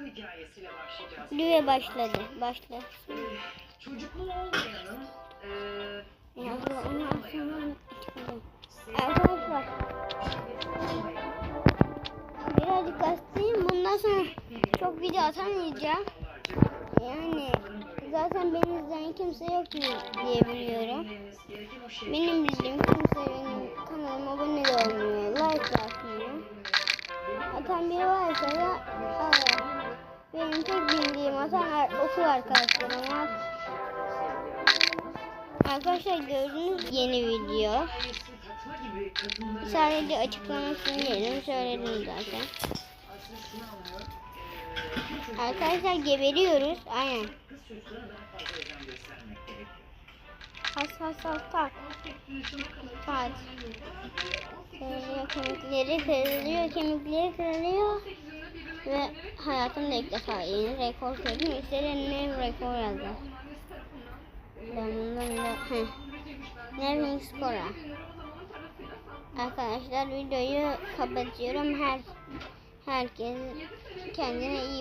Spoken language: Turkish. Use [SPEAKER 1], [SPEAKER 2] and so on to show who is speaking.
[SPEAKER 1] bakım hikayesiyle başlayacağız.
[SPEAKER 2] Düve başladı. Başla.
[SPEAKER 1] Çocukluğu olmayanın
[SPEAKER 2] aslında çıkalım.
[SPEAKER 1] sevgili
[SPEAKER 2] Arkadaşlar birazcık hastayım. Bundan sonra çok video atamayacağım. Yani zaten beni izleyen kimse yok diye biliyorum. Benim bildiğim kimse benim kanalıma abone de olmuyor. Like atmıyor. Atan biri varsa da atan ar- okul arkadaşlarım var. Arkadaşlar gördüğünüz yeni video. Sadece açıklamak için değilim söyledim zaten. Arkadaşlar geberiyoruz. Aynen. Has has has tak. Tak. Kemikleri kırılıyor kemikleri kırılıyor. Ve hayatımda ilk defa yeni rekor kırdım. Ne rekor yazdım. Yanından da heh. Nerving Skora. Arkadaşlar videoyu kapatıyorum. Her herkes kendine iyi